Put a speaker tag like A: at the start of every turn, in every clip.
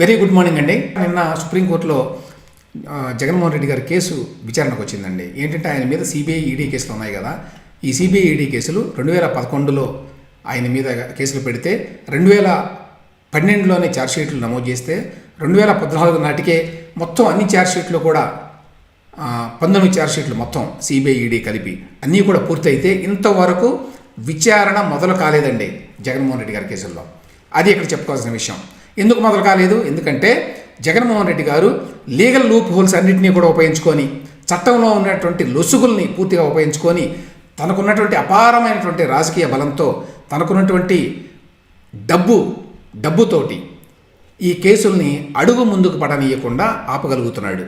A: Very good morning అండి. నిన్న సుప్రీంకోర్టులో జగన్మోహన్ రెడ్డి గారి కేసు విచారణకు వచ్చిందండి. ఏంటంటే ఆయన మీద సిబిఐ ఈడీ కేసులు ఉన్నాయి కదా. ఈ సిబిఐ ఈడీ కేసులు రెండు వేల పదకొండులో ఆయన మీద కేసులు పెడితే రెండు వేల పన్నెండులోనే ఛార్జ్షీట్లు నమోదు చేస్తే రెండు వేల పద్నాలుగు నాటికే మొత్తం అన్ని ఛార్జ్షీట్లు కూడా పంతొమ్మిది ఛార్జ్షీట్లు మొత్తం సిబిఐ ఈడీ కలిపి అన్నీ కూడా పూర్తయితే ఇంతవరకు విచారణ మొదలు కాలేదండి జగన్మోహన్ రెడ్డి గారి కేసుల్లో. అది ఇక్కడ చెప్పుకోవాల్సిన విషయం. ఎందుకు మొదలు కాలేదు? ఎందుకంటే జగన్మోహన్ రెడ్డి గారు లీగల్ లూప్ హోల్స్ అన్నింటినీ కూడా ఉపయోగించుకొని చట్టంలో ఉన్నటువంటి లొసుగుల్ని పూర్తిగా ఉపయోగించుకొని తనకున్నటువంటి అపారమైనటువంటి రాజకీయ బలంతో తనకున్నటువంటి డబ్బు డబ్బుతోటి ఈ కేసుల్ని అడుగు ముందుకు పడనీయకుండా ఆపగలుగుతున్నాడు.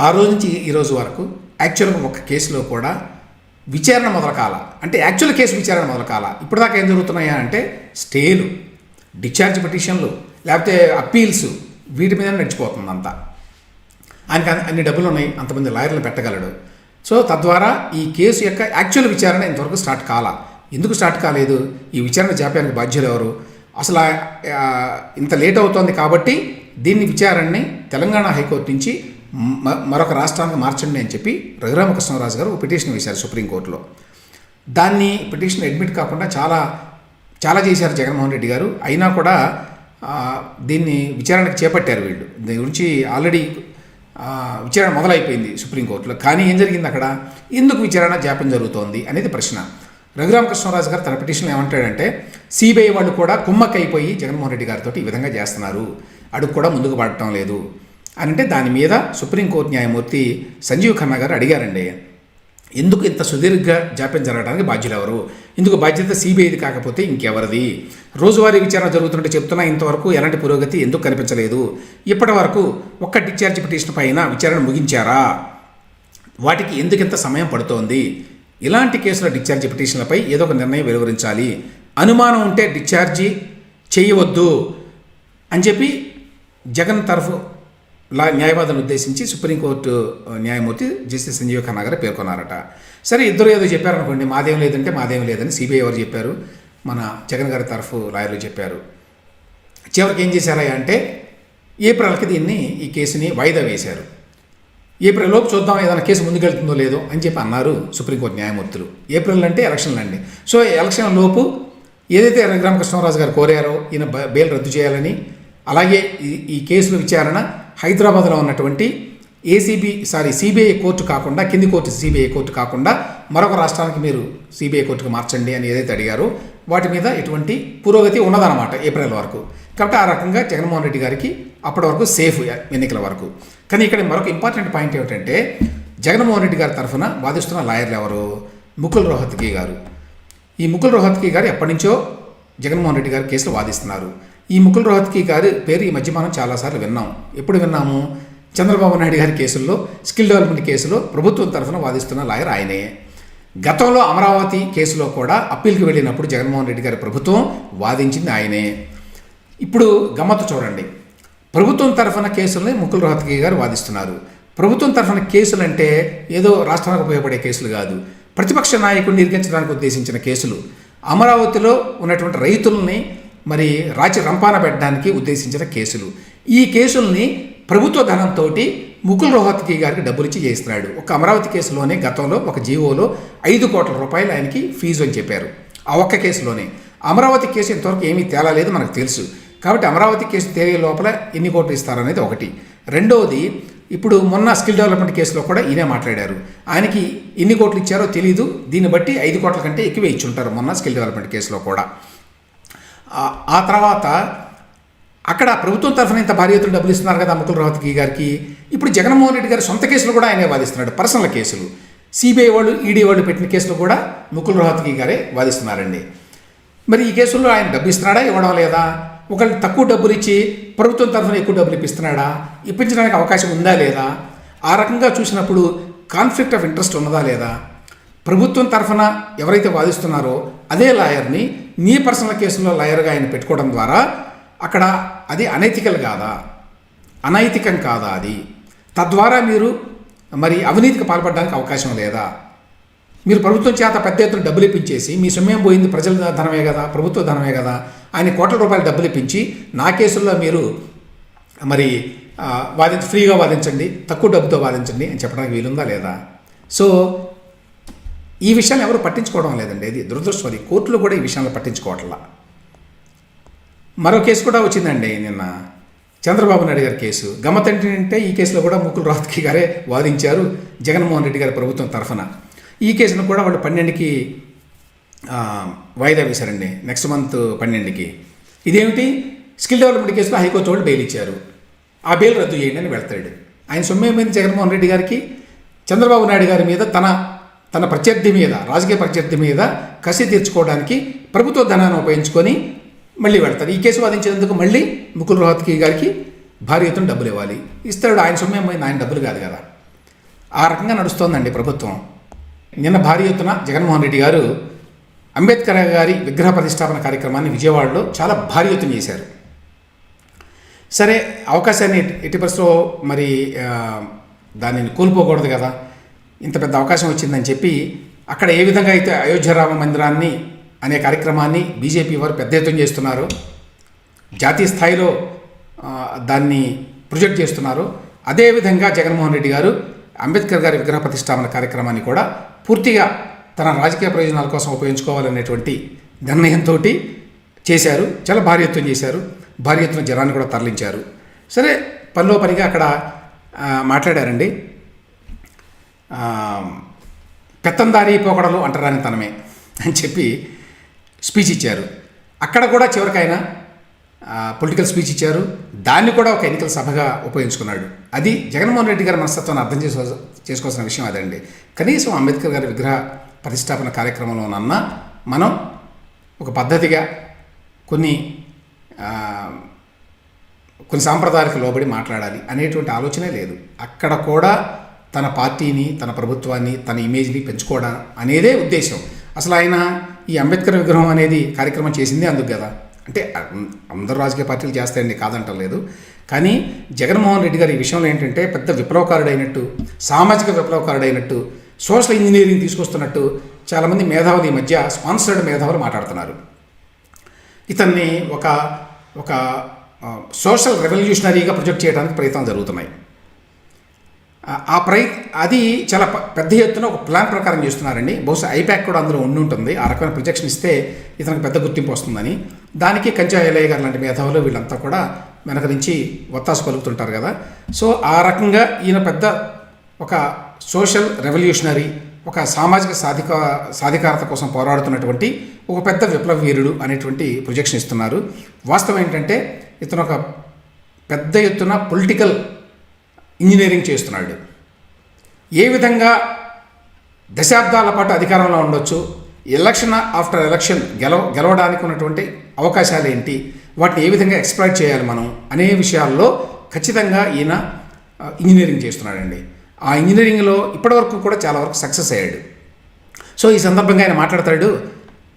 A: ఆ రోజు నుంచి ఈ రోజు వరకు యాక్చువల్గా ఒక కేసులో కూడా విచారణ మొదలకాల. అంటే యాక్చువల్ కేసు విచారణ మొదలకాల. ఇప్పుడు దాకా ఏం జరుగుతున్నాయా అంటే స్టేలు. డిశ్చార్జ్ పిటిషన్లు లేకపోతే అప్పీల్స్ వీటి మీద నడిచిపోతుంది అంతా ఆయనకి అన్ని- డబ్బులు ఉన్నాయి అంతమంది లాయర్లు పెట్టగలడు. సో తద్వారా ఈ కేసు యొక్క యాక్చువల్ విచారణ ఇంతవరకు స్టార్ట్ కాల. ఎందుకు స్టార్ట్ కాలేదు? ఈ విచారణ జాప్యానికి బాధ్యులు ఎవరు? అసలు ఇంత లేట్ అవుతోంది కాబట్టి దీన్ని విచారణని తెలంగాణ హైకోర్టు నుంచి మ- మరొక రాష్ట్రానికి మార్చండి అని చెప్పి రఘురామకృష్ణరాజు గారు ఒక పిటిషన్ వేశారు సుప్రీంకోర్టులో. దాన్ని పిటిషన్ అడ్మిట్ కాకుండా చాలా చాలా చేశారు జగన్మోహన్ రెడ్డి గారు. అయినా కూడా దీన్ని విచారణకు చేపట్టారు వీళ్ళు. దీని గురించి ఆల్రెడీ విచారణ మొదలైపోయింది సుప్రీంకోర్టులో. కానీ ఏం జరిగింది అక్కడ? ఎందుకు విచారణ జాప్యం జరుగుతోంది అనేది ప్రశ్న. రఘురామకృష్ణరాజు గారు తన పిటిషన్లో ఏమంటాడంటే సిబిఐ వాళ్ళు కూడా కుమ్మక్కైపోయి జగన్మోహన్ రెడ్డి గారితో ఈ విధంగా చేస్తున్నారు. అడుగు కూడా ముందుకు పడటం లేదు. అని అంటే దాని మీద సుప్రీంకోర్టు న్యాయమూర్తి సంజీవ్ ఖన్నా గారు అడిగారండి. ఎందుకు ఇంత సుదీర్ఘ జాప్యం జరగడానికి బాధ్యులెవరు? ఇందుకు బాధ్యత సిబిఐది కాకపోతే ఇంకెవరిది? రోజువారీ విచారణ జరుగుతుంటే చెప్తున్నా ఇంతవరకు ఎలాంటి పురోగతి ఎందుకు కనిపించలేదు? ఇప్పటి వరకు ఒక్క డిశ్చార్జ్ పిటిషన్ పైన విచారణ ముగించారా? వాటికి ఎందుకు ఇంత సమయం పడుతోంది? ఇలాంటి కేసుల డిశ్చార్జ్ పిటిషన్లపై ఏదో ఒక నిర్ణయం వెలువరించాలి. అనుమానం ఉంటే డిశ్చార్జి చేయవద్దు అని చెప్పి జగన్ తరఫు లా న్యాయవాదులను ఉద్దేశించి సుప్రీంకోర్టు న్యాయమూర్తి జస్టిస్ సంజీవ్ ఖన్నా గారు పేర్కొన్నారట. సరే ఇద్దరు ఏదో చెప్పారనుకోండి మాదేం లేదంటే మాదేం లేదని సిబిఐ ఎవరు చెప్పారు? మన జగన్ గారి తరఫు లాయర్లు చెప్పారు. చివరికి ఏం చేశారా అంటే ఏప్రిల్కి దీన్ని ఈ కేసుని వాయిదా వేశారు. ఏప్రిల్ లోపు చూద్దాం ఏదైనా కేసు ముందుకెళ్తుందో లేదో అని చెప్పి అన్నారు సుప్రీంకోర్టు న్యాయమూర్తులు. ఏప్రిల్ అంటే ఎలక్షన్లు అండి. సో ఎలక్షన్ లోపు ఏదైతే రఘురామకృష్ణరాజు గారు కోరారో ఈయన బ- బెయిల్ రద్దు చేయాలని అలాగే ఈ ఈ కేసుల విచారణ హైదరాబాద్లో ఉన్నటువంటి ఏసీబీ సారీ సిబిఐ కోర్టు కాకుండా కింది కోర్టు సిబిఐ కోర్టు కాకుండా మరొక రాష్ట్రానికి మీరు సిబిఐ కోర్టుకు మార్చండి అని ఏదైతే అడిగారో వాటి మీద ఎటువంటి పురోగతి ఉన్నదన్నమాట ఏప్రిల్ వరకు. కాబట్టి ఆ రకంగా జగన్మోహన్ రెడ్డి గారికి అప్పటి వరకు సేఫ్ ఎన్నికల వరకు. కానీ ఇక్కడ మరొక ఇంపార్టెంట్ పాయింట్ ఏమిటంటే జగన్మోహన్ రెడ్డి గారి తరఫున వాదిస్తున్న లాయర్లు ఎవరు? ముకుల్ రోహత్కి గారు. ఈ ముకుల్ రోహత్కి గారు ఎప్పటి నుంచో జగన్మోహన్ రెడ్డి గారి కేసులు వాదిస్తున్నారు. ఈ ముకుల్ రోహత్కి గారి పేరు ఈ మధ్య మనం చాలాసార్లు విన్నాం. ఎప్పుడు విన్నాము? చంద్రబాబు నాయుడు గారి కేసుల్లో స్కిల్ డెవలప్మెంట్ కేసులో ప్రభుత్వం తరఫున వాదిస్తున్న లాయర్ ఆయనే. గతంలో అమరావతి కేసులో కూడా అప్పీల్కి వెళ్ళినప్పుడు జగన్మోహన్ రెడ్డి గారి ప్రభుత్వం వాదించింది ఆయనే. ఇప్పుడు గమ్మత్తు చూడండి. ప్రభుత్వం తరఫున కేసుల్ని ముకుల్ రోహత్కి గారు వాదిస్తున్నారు. ప్రభుత్వం తరఫున కేసులు అంటే ఏదో రాష్ట్రానికి ఉపయోగపడే కేసులు కాదు. ప్రతిపక్ష నాయకుడిని ఇరికించడానికి ఉద్దేశించిన కేసులు. అమరావతిలో ఉన్నటువంటి రైతుల్ని మరి రాచి రంపాన పెట్టడానికి ఉద్దేశించిన కేసులు. ఈ కేసుల్ని ప్రభుత్వ ధనంతో ముకుల్ రోహత్కి గారికి డబ్బులు ఇచ్చి చేస్తున్నాడు ఒక అమరావతి కేసులోనే గతంలో ఒక జీవోలో ఐదు కోట్ల రూపాయలు ఆయనకి ఫీజు అని చెప్పారు. ఆ ఒక్క కేసులోనే. అమరావతి కేసు ఇంతవరకు ఏమీ తేలాలేదు మనకు తెలుసు. కాబట్టి అమరావతి కేసు తేలే లోపల ఎన్ని కోట్లు ఇస్తారనేది ఒకటి. రెండవది ఇప్పుడు మొన్న స్కిల్ డెవలప్మెంట్ కేసులో కూడా ఈయనే మాట్లాడారు. ఆయనకి ఎన్ని కోట్లు ఇచ్చారో తెలియదు దీన్ని బట్టి ఐదు కోట్ల కంటే ఎక్కువే ఇచ్చుంటారు మొన్న స్కిల్ డెవలప్మెంట్ కేసులో కూడా. ఆ- తర్వాత అక్కడ ప్రభుత్వం తరఫున ఇంత భారీ ఎత్తున డబ్బులు ఇస్తున్నారు కదా ముకుల్ రోహత్కి గారికి. ఇప్పుడు జగన్మోహన్ రెడ్డి గారి సొంత కేసులు కూడా ఆయనే వాదిస్తున్నాడు పర్సనల్ కేసులు. సిబిఐ వాళ్ళు ఈడీ వాళ్ళు పెట్టిన కేసులు కూడా ముకుల్ రోహత్కి గారే వాదిస్తున్నారండి. మరి ఈ కేసుల్లో ఆయన డబ్బు ఇస్తున్నాడా ఇవ్వడం లేదా? ఒకళ్ళు తక్కువ డబ్బులు ఇచ్చి ప్రభుత్వం తరఫున ఎక్కువ డబ్బులు ఇప్పిస్తున్నాడా? ఇప్పించడానికి అవకాశం ఉందా లేదా? ఆ రకంగా చూసినప్పుడు కాన్ఫ్లిక్ట్ ఆఫ్ ఇంట్రెస్ట్ ఉన్నదా లేదా? ప్రభుత్వం తరఫున ఎవరైతే వాదిస్తున్నారో అదే లాయర్ని నీ పర్సనల్ కేసులో లాయర్గా ఆయన పెట్టుకోవడం ద్వారా అక్కడ అది అనైతికల్ కాదా? అనైతికం కాదా అది? తద్వారా మీరు మరి అవినీతికి పాల్పడడానికి అవకాశం లేదా? మీరు ప్రభుత్వం చేత పెద్ద ఎత్తున డబ్బులు ఇప్పించేసి మీ సమయం పోయింది? ప్రజల ధనమే కదా ప్రభుత్వ ధనమే కదా ఆయన కోట్ల రూపాయల డబ్బులు ఇప్పించి నా కేసుల్లో మీరు మరి ఆ, వాదించ ఫ్రీగా వాదించండి తక్కువ డబ్బుతో వాదించండి అని చెప్పడానికి వీలుందా లేదా? సో ఈ విషయాన్ని ఎవరు పట్టించుకోవడం లేదండి. ఇది దురదృష్టం. అది కోర్టులు కూడా ఈ విషయాలు పట్టించుకోవట్లా. మరో కేసు కూడా వచ్చిందండి నిన్న. చంద్రబాబు నాయుడు గారి కేసు. గమ్మత్ అంటే ఈ కేసులో కూడా ముకుల్ రోహత్కి గారే వాదించారు. జగన్మోహన్ రెడ్డి గారి ప్రభుత్వం తరఫున. ఈ కేసును కూడా వాళ్ళు పన్నెండుకి వాయిదా వేశారండి. నెక్స్ట్ మంత్ పన్నెండుకి. ఇదేమిటి? స్కిల్ డెవలప్మెంట్ కేసులో హైకోర్టు వాళ్ళు బెయిల్ ఇచ్చారు. ఆ బెయిల్ రద్దు చేయండి అని వెళ్తాడు. ఆయన సొమ్మేమైంది జగన్మోహన్ రెడ్డి గారికి? చంద్రబాబు నాయుడు గారి మీద తన తన ప్రత్యర్థి మీద రాజకీయ ప్రత్యర్థి మీద కసి తీర్చుకోవడానికి ప్రభుత్వ ధనాన్ని ఉపయోగించుకొని మళ్ళీ వెళ్తారు. ఈ కేసు వాదించేందుకు మళ్ళీ ముకుల్ రోహత్కి గారికి భారీ ఎత్తున డబ్బులు ఇవ్వాలి. ఇస్తాడు ఆయన సొమ్మేమైంది ఆయన డబ్బులు కాదు కదా. ఆ రకంగా నడుస్తోందండి ప్రభుత్వం. నిన్న భారీ ఎత్తున జగన్మోహన్ రెడ్డి గారు అంబేద్కర్ గారి విగ్రహ ప్రతిష్టాపన కార్యక్రమాన్ని విజయవాడలో చాలా భారీ ఎత్తున చేశారు. సరే అవకాశాన్ని ఎట్టి- పరిస్థితిలో మరి దానిని కోల్పోకూడదు కదా. ఇంత పెద్ద అవకాశం వచ్చిందని చెప్పి అక్కడ ఏ విధంగా అయితే అయోధ్య రామ మందిరాన్ని అనే కార్యక్రమాన్ని బీజేపీ వారు పెద్ద ఎత్తున చేస్తున్నారు జాతీయ స్థాయిలో దాన్ని ప్రొజెక్ట్ చేస్తున్నారు. అదేవిధంగా జగన్మోహన్ రెడ్డి గారు అంబేద్కర్ గారి విగ్రహ ప్రతిష్టాపన కార్యక్రమాన్ని కూడా పూర్తిగా తన రాజకీయ ప్రయోజనాల కోసం ఉపయోగించుకోవాలనేటువంటి నిర్ణయంతో చేశారు. చాలా భారీ ఎత్తున చేశారు. భారీ ఎత్తున జనాన్ని కూడా తరలించారు. సరే పనిలో పనిగా అక్కడ మాట్లాడారండి. పెత్తందారి పోకడలు అంటరాని తనమే అని చెప్పి స్పీచ్ ఇచ్చారు. అక్కడ కూడా చివరికైనా పొలిటికల్ స్పీచ్ ఇచ్చారు. దాన్ని కూడా ఒక ఎన్నికల సభగా ఉపయోగించుకున్నాడు. అది జగన్మోహన్ రెడ్డి గారి మనస్తత్వాన్ని అర్థం చేసుకో చేసుకోవాల్సిన విషయం అదండి. కనీసం అంబేద్కర్ గారి విగ్రహ ప్రతిష్టాపన కార్యక్రమంలోనన్నా మనం ఒక పద్ధతిగా కొన్ని కొన్ని సాంప్రదాయాలకు లోబడి మాట్లాడాలి అనేటువంటి ఆలోచనే లేదు. అక్కడ కూడా తన పార్టీని తన ప్రభుత్వాన్ని తన ఇమేజ్ని పెంచుకోవడం అనేదే ఉద్దేశం. అసలు ఆయన ఈ అంబేద్కర్ విగ్రహం అనేది కార్యక్రమం చేసింది అందుకు కదా. అంటే అందరు రాజకీయ పార్టీలు చేస్తాయండి కాదంటలేదు. కానీ జగన్మోహన్ రెడ్డి గారు ఈ విషయంలో ఏంటంటే పెద్ద విప్లవకారుడైనట్టు సామాజిక విప్లవకారుడైనట్టు సోషల్ ఇంజనీరింగ్ తీసుకొస్తున్నట్టు చాలామంది మేధావులు ఈ మధ్య స్పాన్సర్డ్ మేధావులు మాట్లాడుతున్నారు. ఇతన్ని ఒక ఒక సోషల్ రెవల్యూషనరీగా ప్రొజెక్ట్ చేయడానికి ప్రయత్నాలు జరుగుతున్నాయి. ఆ- ఆ ప్రయ అది చాలా పెద్ద ఎత్తున ఒక ప్లాన్ ప్రకారం చేస్తున్నారండి. బహుశా ఐప్యాక్ కూడా అందులో ఉండి ఉంటుంది. ఆ రకమైన ప్రొజెక్షన్ ఇస్తే ఇతనికి పెద్ద గుర్తింపు వస్తుందని. దానికి కంచా ఎలయ్య గారు లాంటి మేధావులు వీళ్ళంతా కూడా వెనక నుంచి ఒత్తాసు పలుకుతుంటారు కదా. సో ఆ రకంగా ఈయన పెద్ద ఒక సోషల్ రెవల్యూషనరీ ఒక సామాజిక సాధిక సాధికారత కోసం పోరాడుతున్నటువంటి ఒక పెద్ద విప్లవ వీరుడు అనేటువంటి ప్రొజెక్షన్ ఇస్తున్నారు. వాస్తవం ఏంటంటే ఇతను ఒక పెద్ద ఎత్తున పొలిటికల్ ఇంజనీరింగ్ చేస్తున్నాడు. ఏ విధంగా దశాబ్దాల పాటు అధికారంలో ఉండొచ్చు ఎలక్షన్ ఆఫ్టర్ ఎలక్షన్ గెలవ గెలవడానికి ఉన్నటువంటి అవకాశాలు ఏంటి వాటిని ఏ విధంగా ఎక్స్ప్లాయిట్ చేయాలి మనం అనే విషయాల్లో ఖచ్చితంగా ఈయన ఇంజనీరింగ్ చేస్తున్నాడండి. ఆ ఇంజనీరింగ్లో ఇప్పటివరకు కూడా చాలా వరకు సక్సెస్ అయ్యాడు. సో ఈ సందర్భంగా ఆయన మాట్లాడతాడు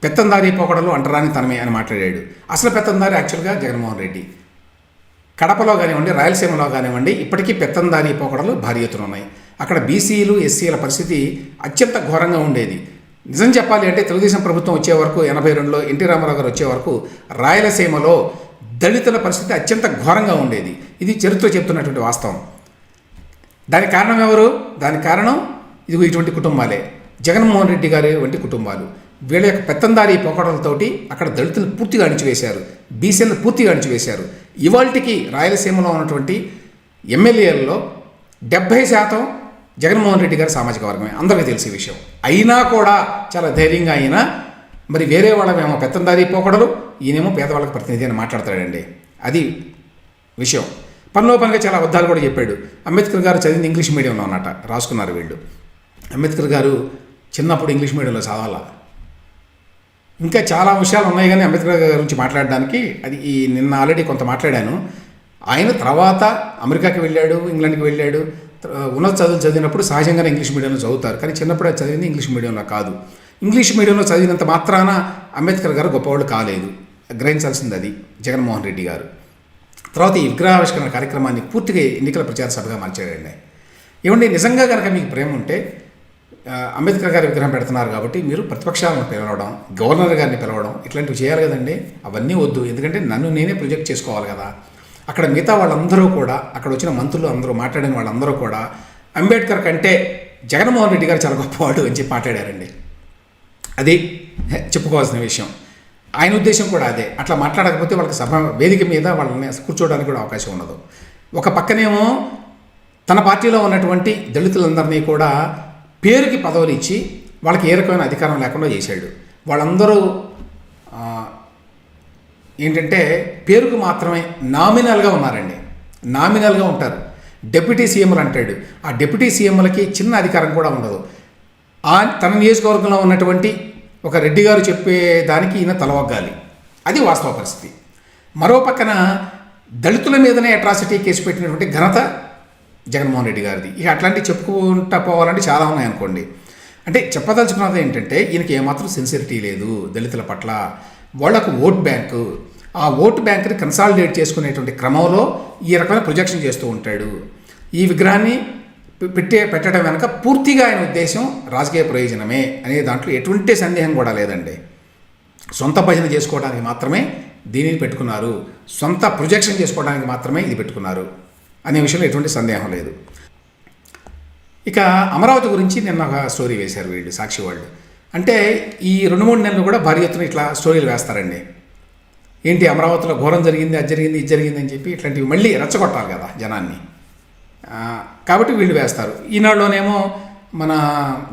A: పెత్తందారి పోకడలు అంటరాని తనమే అని మాట్లాడాడు. అసలు పెత్తందారి యాక్చువల్గా జగన్మోహన్ రెడ్డి. కడపలో కానివ్వండి రాయలసీమలో కానివ్వండి ఇప్పటికీ పెత్తందారి పోకడలు భారీ ఎత్తున ఉన్నాయి. అక్కడ బీసీలు ఎస్సీల పరిస్థితి అత్యంత ఘోరంగా ఉండేది. నిజం చెప్పాలి అంటే తెలుగుదేశం ప్రభుత్వం వచ్చే వరకు ఎనభై రెండులో ఎన్టీ రామారావు గారు వచ్చే వరకు రాయలసీమలో దళితుల పరిస్థితి అత్యంత ఘోరంగా ఉండేది. ఇది చరిత్ర చెప్తున్నటువంటి వాస్తవం. దానికి కారణం ఎవరు? దానికి కారణం ఇదిగో ఇటువంటి కుటుంబాలే. జగన్మోహన్ రెడ్డి గారి వంటి కుటుంబాలు. వీళ్ళ యొక్క పెత్తందారీ పోకడలతోటి అక్కడ దళితులు పూర్తిగా అణిచివేశారు. బీసీలను పూర్తిగా అణిచివేశారు. ఇవాళకి రాయలసీమలో ఉన్నటువంటి ఎమ్మెల్యేలలో డెబ్భై శాతం జగన్మోహన్ రెడ్డి గారు సామాజిక వర్గమే. అందరికీ తెలిసే విషయం. అయినా కూడా చాలా ధైర్యంగా అయినా మరి వేరే వాళ్ళమేమో పెత్తందారీ పోకడలు ఈయనేమో పేదవాళ్ళకి ప్రతినిధి అని మాట్లాడతాడండి. అది విషయం. పనిలో పనిగా చాలా అబద్ధాలు కూడా చెప్పాడు. అంబేద్కర్ గారు చదివింది ఇంగ్లీష్ మీడియంలో అన్నమాట. రాసుకున్నారు వీళ్ళు. అంబేద్కర్ గారు చిన్నప్పుడు ఇంగ్లీష్ మీడియంలో చదవాలా? ఇంకా చాలా విషయాలు ఉన్నాయి కానీ అంబేద్కర్ గారి గురించి మాట్లాడడానికి. అది ఈ నిన్న ఆల్రెడీ కొంత మాట్లాడాను. ఆయన తర్వాత అమెరికాకి వెళ్ళాడు ఇంగ్లాండ్కి వెళ్ళాడు. ఉన్నత చదువులు చదివినప్పుడు సహజంగానే ఇంగ్లీష్ మీడియంలో చదువుతారు. కానీ చిన్నప్పుడు చదివింది ఇంగ్లీష్ మీడియంలో కాదు. ఇంగ్లీష్ మీడియంలో చదివినంత మాత్రాన అంబేద్కర్ గారు గొప్పవాళ్ళు కాలేదు. గ్రహించాల్సింది అది జగన్మోహన్ రెడ్డి గారు. తర్వాత ఈ విగ్రహావిష్కరణ కార్యక్రమాన్ని పూర్తిగా ఎన్నికల ప్రచార సభగా మార్చాడండి. ఏమండి నిజంగా కనుక మీకు ప్రేమ ఉంటే అంబేద్కర్ గారి విగ్రహం పెడుతున్నారు కాబట్టి మీరు ప్రతిపక్షాలను పిలవడం గవర్నర్ గారిని పిలవడం ఇట్లాంటివి చేయాలి కదండి. అవన్నీ వద్దు. ఎందుకంటే నన్ను నేనే ప్రొజెక్ట్ చేసుకోవాలి కదా. అక్కడ మిగతా వాళ్ళందరూ కూడా అక్కడ వచ్చిన మంత్రులు అందరూ మాట్లాడిన వాళ్ళందరూ కూడా అంబేద్కర్ కంటే జగన్మోహన్ రెడ్డి గారు చాలా గొప్పవాడు అని చెప్పి మాట్లాడారండి. అది చెప్పుకోవాల్సిన విషయం. ఆయన ఉద్దేశం కూడా అదే. అట్లా మాట్లాడకపోతే వాళ్ళకి సభ వేదిక మీద వాళ్ళని కూర్చోవడానికి కూడా అవకాశం ఉండదు. ఒక పక్కనేమో తన పార్టీలో ఉన్నటువంటి దళితులందరినీ కూడా పేరుకి పదవులు ఇచ్చి వాళ్ళకి ఏ రకమైన అధికారం లేకుండా చేశాడు. వాళ్ళందరూ ఏంటంటే పేరుకు మాత్రమే నామినల్గా ఉన్నారండి. నామినల్గా ఉంటారు. డెప్యూటీ సీఎంలు అంటాడు. ఆ డెప్యూటీ సీఎంలకి చిన్న అధికారం కూడా ఉండదు. ఆ తన నియోజకవర్గంలో ఉన్నటువంటి ఒక రెడ్డి గారు చెప్పే దానికి ఈయన తలవగ్గాలి అది వాస్తవ పరిస్థితి. మరో పక్కన దళితుల మీదనే అట్రాసిటీ కేసు పెట్టినటువంటి ఘనత జగన్మోహన్ రెడ్డి గారిది. ఇక అట్లాంటివి చెప్పుకుంటా పోవాలంటే చాలా ఉన్నాయనుకోండి అంటే చెప్పదలుచుకున్నది ఏంటంటే ఈయనకి ఏమాత్రం సిన్సిరిటీ లేదు దళితుల పట్ల. వాళ్ళకు ఓట్ బ్యాంకు. ఆ ఓట్ బ్యాంక్ని కన్సాలిడేట్ చేసుకునేటువంటి క్రమంలో ఈ రకమైన ప్రొజెక్షన్ చేస్తూ ఉంటాడు. ఈ విగ్రహాన్ని పెట్టే పెట్టడం వెనక పూర్తిగా ఆయన ఉద్దేశం రాజకీయ ప్రయోజనమే అనే దాంట్లో ఎటువంటి సందేహం కూడా లేదండి. సొంత భజన చేసుకోవడానికి మాత్రమే దీనిని పెట్టుకున్నారు. సొంత ప్రొజెక్షన్ చేసుకోవడానికి మాత్రమే ఇది పెట్టుకున్నారు. అనే విషయంలో ఎటువంటి సందేహం లేదు. ఇక అమరావతి గురించి నిన్న ఒక స్టోరీ వేశారు వీళ్ళు సాక్షి వాళ్ళు. అంటే ఈ రెండు మూడు నెలలు కూడా భారీ ఎత్తున ఇట్లా స్టోరీలు వేస్తారండి. ఏంటి అమరావతిలో ఘోరం జరిగింది అది జరిగింది ఇది జరిగింది అని చెప్పి ఇట్లాంటివి మళ్ళీ రెచ్చగొట్టాలి కదా జనాన్ని. కాబట్టి వీళ్ళు వేస్తారు. ఈనాడులోనేమో మన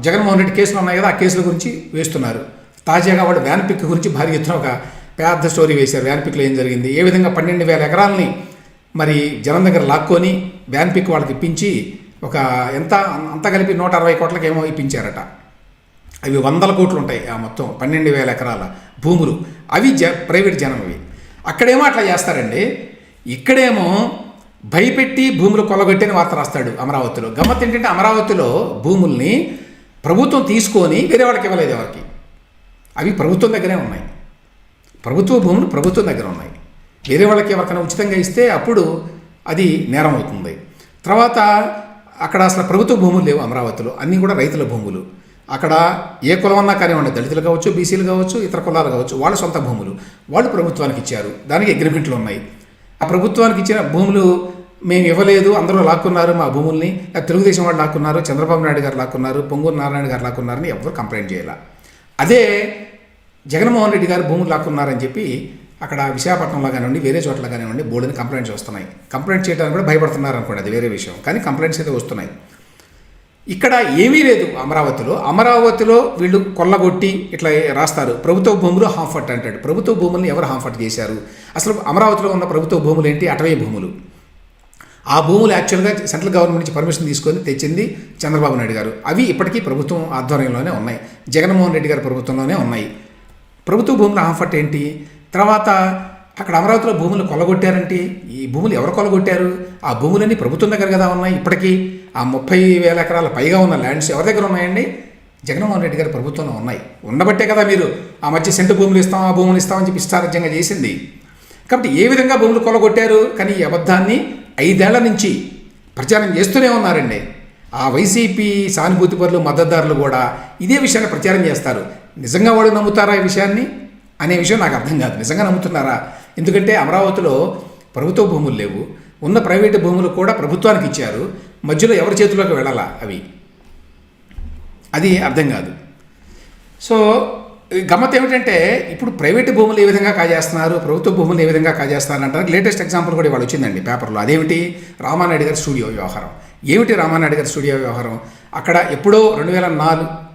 A: జగన్మోహన్ రెడ్డి కేసులు ఉన్నాయి కదా ఆ కేసుల గురించి వేస్తున్నారు. తాజాగా వాడు వ్యాన్ పిక్ గురించి భారీ ఎత్తున ఒక పెద్ద స్టోరీ వేశారు. వ్యాన్ పిక్లో ఏం జరిగింది? ఏ విధంగా పన్నెండు వేల ఎకరాలని మరి జనం దగ్గర లాక్కొని వ్యాన్ పిక్ వాళ్ళకి ఇప్పించి ఒక ఎంత అంత కలిపి నూట అరవై కోట్లకి ఏమో ఇప్పించారట. అవి వందల కోట్లు ఉంటాయి ఆ మొత్తం పన్నెండు వేల ఎకరాల భూములు. అవి జ ప్రైవేట్ జనం అవి. అక్కడేమో అట్లా చేస్తారండి. ఇక్కడేమో భయపెట్టి భూములు కొలగొట్టని వార్త రాస్తాడు అమరావతిలో. గమ్మత్ ఏంటంటే అమరావతిలో భూముల్ని ప్రభుత్వం తీసుకొని వేరే వాళ్ళకి ఇవ్వలేదు ఎవరికి. అవి ప్రభుత్వం దగ్గరే ఉన్నాయి. ప్రభుత్వ భూములు ప్రభుత్వం దగ్గర ఉన్నాయి. వేరే వాళ్ళకి ఎవరికైనా ఉచితంగా ఇస్తే అప్పుడు అది నేరం అవుతుంది. తర్వాత అక్కడ అసలు ప్రభుత్వ భూములు లేవు అమరావతిలో అన్నీ కూడా రైతుల భూములు. అక్కడ ఏ కులం అన్నా కానివ్వండి దళితులు కావచ్చు బీసీలు కావచ్చు ఇతర కులాలు కావచ్చు వాళ్ళ సొంత భూములు. వాళ్ళు ప్రభుత్వానికి ఇచ్చారు. దానికి అగ్రిమెంట్లు ఉన్నాయి. ఆ ప్రభుత్వానికి ఇచ్చిన భూములు మేము ఇవ్వలేదు అందరూ లాక్కున్నారు మా భూముల్ని. తెలుగుదేశం వాళ్ళు లాక్కున్నారు చంద్రబాబు నాయుడు గారు లాక్కున్నారు పొంగూరు నారాయణ గారు లాక్కున్నారని ఎవరు కంప్లైంట్ చేయాల. అదే జగన్మోహన్ రెడ్డి గారు భూములు లాక్కున్నారని చెప్పి అక్కడ విశాఖపట్నంలో కానివ్వండి వేరే చోట్ల కానివ్వండి బోర్డుని కంప్లైంట్స్ వస్తున్నాయి కంప్లైంట్ చేయడానికి కూడా భయపడుతున్నారు అనుకోండి అది వేరే విషయం. కానీ కంప్లైంట్స్ అయితే వస్తున్నాయి. ఇక్కడ ఏమీ లేదు అమరావతిలో. అమరావతిలో వీళ్ళు కొల్లగొట్టి ఇట్లా రాస్తారు. ప్రభుత్వ భూములు హాంఫర్ట్ అంటాడు. ప్రభుత్వ భూములను ఎవరు హాంఫర్ట్ చేశారు? అసలు అమరావతిలో ఉన్న ప్రభుత్వ భూములు ఏంటి? అటవీ భూములు. ఆ భూములు యాక్చువల్గా సెంట్రల్ గవర్నమెంట్ నుంచి పర్మిషన్ తీసుకొని తెచ్చింది చంద్రబాబు నాయుడు గారు. అవి ఇప్పటికీ ప్రభుత్వం ఆధ్వర్యంలోనే ఉన్నాయి. జగన్మోహన్ రెడ్డి గారి ప్రభుత్వంలోనే ఉన్నాయి. ప్రభుత్వ భూముల హాంఫర్ట్ ఏంటి? తర్వాత అక్కడ అమరావతిలో భూములు కొలగొట్టారంటే ఈ భూములు ఎవరు కొలగొట్టారు ఆ భూములన్నీ ప్రభుత్వం దగ్గర కదా ఉన్నాయి. ఇప్పటికీ ఆ ముప్పై వేల ఎకరాల పైగా ఉన్న ల్యాండ్స్ ఎవరి దగ్గర ఉన్నాయండి? జగన్మోహన్ రెడ్డి గారి ప్రభుత్వంలో ఉన్నాయి. ఉండబట్టే కదా మీరు ఆ మధ్య సెంటు భూములు ఇస్తాం ఆ భూములు ఇస్తామని చెప్పి ఇష్టారాజ్యంగా చేసింది. కాబట్టి ఏ విధంగా భూములు కొలగొట్టారు కానీ ఈ అబద్ధాన్ని ఐదేళ్ళ నుంచి ప్రచారం చేస్తూనే ఉన్నారండి. ఆ వైసీపీ సానుభూతి పరులు మద్దతుదారులు కూడా ఇదే విషయాన్ని ప్రచారం చేస్తారు. నిజంగా వాళ్ళు నమ్ముతారా ఈ విషయాన్ని? అనే విషయం నాకు అర్థం కాదు. నిజంగా నమ్ముతున్నారా? ఎందుకంటే అమరావతిలో ప్రభుత్వ భూములు లేవు. ఉన్న ప్రైవేటు భూములు కూడా ప్రభుత్వానికి ఇచ్చారు. మధ్యలో ఎవరి చేతిలోకి వెళ్ళాలా అవి? అది అర్థం కాదు. సో గమ్మత్ ఏమిటంటే ఇప్పుడు ప్రైవేటు భూములు ఏ విధంగా కాజేస్తున్నారు? ప్రభుత్వ భూములు ఏ విధంగా కాజేస్తున్నారు అంటారు లేటెస్ట్ ఎగ్జాంపుల్ కూడా ఇవాళ వచ్చిందండి పేపర్లో. అదేమిటి? రామానాయుడు గారి స్టూడియో వ్యవహారం. ఏమిటి రామానాయుడు గారి స్టూడియో వ్యవహారం? అక్కడ ఎప్పుడో రెండు వేల నాలుగు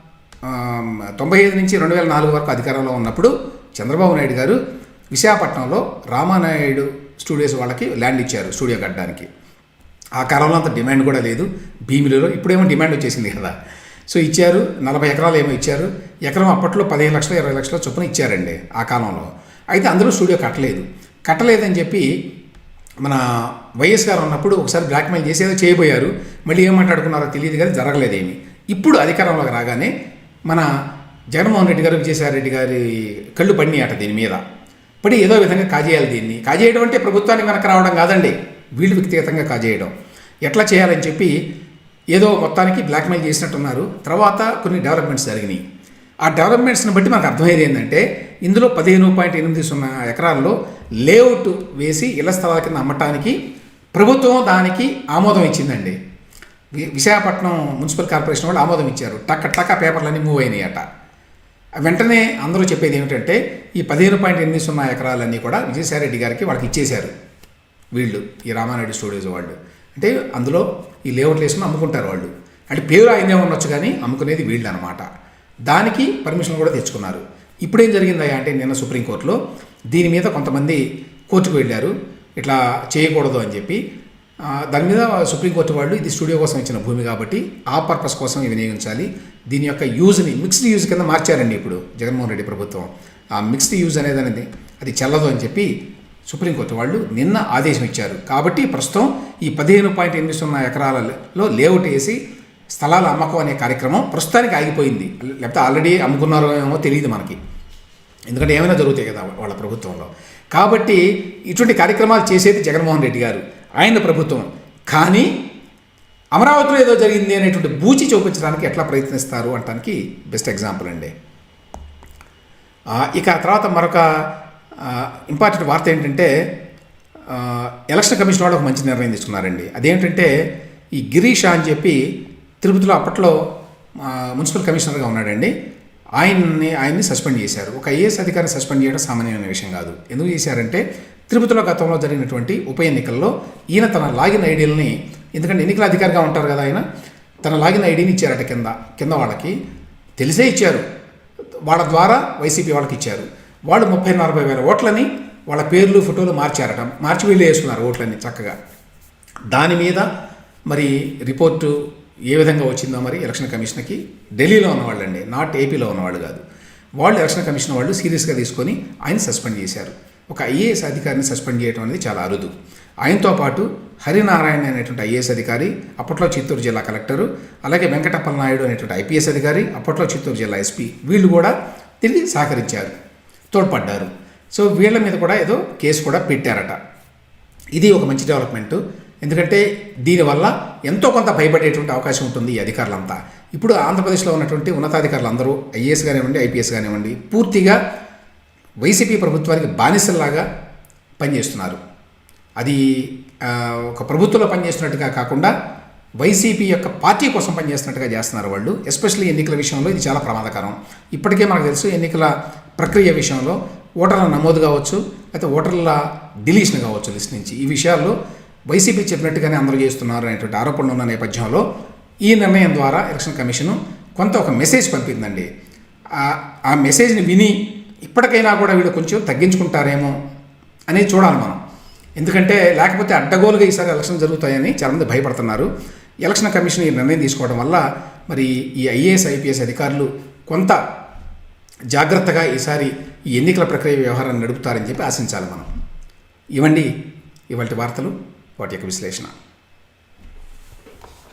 A: తొంభై ఐదు నుంచి రెండు వేల నాలుగు వరకు అధికారంలో ఉన్నప్పుడు చంద్రబాబు నాయుడు గారు విశాఖపట్నంలో రామానాయుడు స్టూడియోస్ వాళ్ళకి ల్యాండ్ ఇచ్చారు స్టూడియో కట్టడానికి. ఆ కాలంలో అంత డిమాండ్ కూడా లేదు. భీమిలిలో ఇప్పుడేమో డిమాండ్ వచ్చేసింది కదా. సో ఇచ్చారు నలభై ఎకరాలు ఏమో ఇచ్చారు. ఎకరం అప్పట్లో పదిహేను లక్షలు ఇరవై లక్షల చొప్పున ఇచ్చారండి ఆ కాలంలో. అయితే అందరూ స్టూడియో కట్టలేదు. కట్టలేదని చెప్పి మన వైఎస్ గారు ఉన్నప్పుడు ఒకసారి బ్లాక్మెయిల్ చేసి ఏదో చేయబోయారు. మళ్ళీ ఏం మాట్లాడుకున్నారో తెలియదు కానీ జరగలేదేమి. ఇప్పుడు అధికారంలోకి రాగానే మన జగన్మోహన్ రెడ్డి గారు విజయసాయిరెడ్డి గారి కళ్ళు పడినాయి అట దీని మీద. పడి ఏదో విధంగా కాజేయాలి దీన్ని. కాజేయడం అంటే ప్రభుత్వానికి వెనక రావడం కాదండి. వీళ్ళు వ్యక్తిగతంగా కాజేయడం. ఎట్లా చేయాలని చెప్పి ఏదో మొత్తానికి బ్లాక్మెయిల్ చేసినట్టున్నారు. తర్వాత కొన్ని డెవలప్మెంట్స్ జరిగినాయి. ఆ డెవలప్మెంట్స్ని బట్టి మనకు అర్థమయ్యేది ఏంటంటే ఇందులో పదిహేను పాయింట్ ఎనిమిది సున్నా ఎకరాల్లో లేఅవుట్ వేసి ఇళ్ళ స్థలాల కింద అమ్మటానికి ప్రభుత్వం దానికి ఆమోదం ఇచ్చిందండి. విశాఖపట్నం మున్సిపల్ కార్పొరేషన్ వాళ్ళు ఆమోదం ఇచ్చారు. టక్క టక్క పేపర్లన్నీ మూవ్ అయినాయట. వెంటనే అందరూ చెప్పేది ఏమిటంటే ఈ పదిహేను పాయింట్ ఎనిమిది సున్నా ఎకరాలన్నీ కూడా విజయసాయిరెడ్డి గారికి వాళ్ళకి ఇచ్చేశారు. వీళ్ళు ఈ రామారెడ్డి స్టూడియోస్ వాళ్ళు. అంటే అందులో ఈ లేఅవుట్లు వేసుకుని అమ్ముకుంటారు వాళ్ళు. అంటే పేరు ఆయనే ఉండొచ్చు కానీ అమ్ముకునేది వీళ్ళు అనమాట దానికి పర్మిషన్ కూడా తెచ్చుకున్నారు. ఇప్పుడేం జరిగిందయ్యా అంటే నిన్న సుప్రీంకోర్టులో దీని మీద కొంతమంది కోర్టుకు వెళ్ళారు. ఇట్లా చేయకూడదు అని చెప్పి దాని మీద సుప్రీంకోర్టు వాళ్ళు ఇది స్టూడియో కోసం ఇచ్చిన భూమి కాబట్టి ఆ పర్పస్ కోసం వినియోగించాలి. దీని యొక్క యూజ్ని మిక్స్డ్ యూజ్ కింద మార్చారండి ఇప్పుడు జగన్మోహన్ రెడ్డి ప్రభుత్వం. ఆ మిక్స్డ్ యూజ్ అనేది అనేది అది చెల్లదు అని చెప్పి సుప్రీంకోర్టు వాళ్ళు నిన్న ఆదేశం ఇచ్చారు. కాబట్టి ప్రస్తుతం ఈ పదిహేను పాయింట్ ఎనిమిది సున్నా ఎకరాలలో లేఅవుట్ వేసి స్థలాల అమ్మకం అనే కార్యక్రమం ప్రస్తుతానికి ఆగిపోయింది. లేకపోతే ఆల్రెడీ అమ్ముకున్నారో ఏమో తెలియదు మనకి. ఎందుకంటే ఏమైనా జరుగుతాయి కదా వాళ్ళ ప్రభుత్వంలో. కాబట్టి ఇటువంటి కార్యక్రమాలు చేసేది జగన్మోహన్ రెడ్డి గారు. ఆయన ప్రభుత్వం. కానీ అమరావతిలో ఏదో జరిగింది అనేటువంటి బూచి చూపించడానికి ఎట్లా ప్రయత్నిస్తారు అంటానికి బెస్ట్ ఎగ్జాంపుల్ అండి. ఆ, ఇక తర్వాత మరొక ఇంపార్టెంట్ వార్త ఏంటంటే ఎలక్షన్ కమిషన్ వాళ్ళు ఒక మంచి నిర్ణయం తీసుకున్నారండి. అదేంటంటే ఈ గిరీష్ అని చెప్పి తిరుపతిలో అప్పట్లో మున్సిపల్ కమిషనర్గా ఉన్నాడండి. ఆయన్ని ఆయన్ని సస్పెండ్ చేశారు. ఒక ఐఏఎస్ అధికారిని సస్పెండ్ చేయడం సామాన్యమైన విషయం కాదు. ఎందుకు చేశారంటే తిరుపతిలో గతంలో జరిగినటువంటి ఉప ఎన్నికల్లో ఈయన తన లాగిన్ ఐడీలని ఎందుకంటే ఎన్నికల అధికారిగా ఉంటారు కదా ఆయన తన లాగిన్ ఐడీని ఇచ్చారట కింద కింద వాళ్ళకి. తెలిసే ఇచ్చారు. వాళ్ళ ద్వారా వైసీపీ వాళ్ళకి ఇచ్చారు. వాళ్ళు ముప్పై నలభై వేల ఓట్లని వాళ్ళ పేర్లు ఫోటోలు మార్చారట. మార్చి వీళ్ళు వేసుకున్నారు ఓట్లని చక్కగా. దాని మీద మరి రిపోర్టు ఏ విధంగా వచ్చిందో మరి ఎలక్షన్ కమిషన్కి ఢిల్లీలో ఉన్నవాళ్ళండి నాట్ ఏపీలో ఉన్నవాళ్ళు కాదు. వాళ్ళు ఎలక్షన్ కమిషన్ వాళ్ళు సీరియస్గా తీసుకొని ఆయన సస్పెండ్ చేశారు. ఒక ఐఏఎస్ అధికారిని సస్పెండ్ చేయడం అనేది చాలా అరుదు. ఆయనతో పాటు హరినారాయణ అనేటువంటి ఐఏఎస్ అధికారి అప్పట్లో చిత్తూరు జిల్లా కలెక్టరు అలాగే వెంకటప్పల నాయుడు అనేటువంటి ఐపీఎస్ అధికారి అప్పట్లో చిత్తూరు జిల్లా ఎస్పీ వీళ్ళు కూడా తిరిగి సహకరించారు తోడ్పడ్డారు. సో వీళ్ళ మీద కూడా ఏదో కేసు కూడా పెట్టారట. ఇది ఒక మంచి డెవలప్మెంట్. ఎందుకంటే దీనివల్ల ఎంతో కొంత భయపడేటువంటి అవకాశం ఉంటుంది ఈ అధికారులంతా. ఇప్పుడు ఆంధ్రప్రదేశ్లో ఉన్నటువంటి ఉన్నతాధికారులు అందరూ ఐఏఎస్ కానివ్వండి ఐపీఎస్ కానివ్వండి పూర్తిగా వైసీపీ ప్రభుత్వానికి బానిసల్లాగా పనిచేస్తున్నారు. అది ఒక ప్రభుత్వంలో పనిచేస్తున్నట్టుగా కాకుండా వైసీపీ యొక్క పార్టీ కోసం పనిచేస్తున్నట్టుగా చేస్తున్నారు వాళ్ళు. ఎస్పెషల్లీ ఎన్నికల విషయంలో ఇది చాలా ప్రమాదకరం. ఇప్పటికే మనకు తెలుసు ఎన్నికల ప్రక్రియ విషయంలో ఓటర్ల నమోదు కావచ్చు లేకపోతే ఓటర్ల డిలీషన్ కావచ్చు లిస్ట్ నుంచి. ఈ విషయాల్లో వైసీపీ చెప్పినట్టుగానే అందరూ చేస్తున్నారు అనేటువంటి ఆరోపణలు ఉన్న నేపథ్యంలో ఈ నిర్ణయం ద్వారా ఎలక్షన్ కమిషను కొంత ఒక మెసేజ్ పంపిందండి. ఆ మెసేజ్ని విని ఇప్పటికైనా కూడా వీళ్ళు కొంచెం తగ్గించుకుంటారేమో అనేది చూడాలి మనం. ఎందుకంటే లేకపోతే అడ్డగోలుగా ఈసారి ఎలక్షన్ జరుగుతాయని చాలామంది భయపడుతున్నారు. ఎలక్షన్ కమిషన్ ఈ నిర్ణయం తీసుకోవడం వల్ల మరి ఈ ఐఏఎస్ ఐపీఎస్ అధికారులు కొంత జాగ్రత్తగా ఈసారి ఈ ఎన్నికల ప్రక్రియ వ్యవహారాన్ని నడుపుతారని చెప్పి ఆశించాలి మనం. ఇవ్వండి ఇవాటి వార్తలు వాటి యొక్క విశ్లేషణ.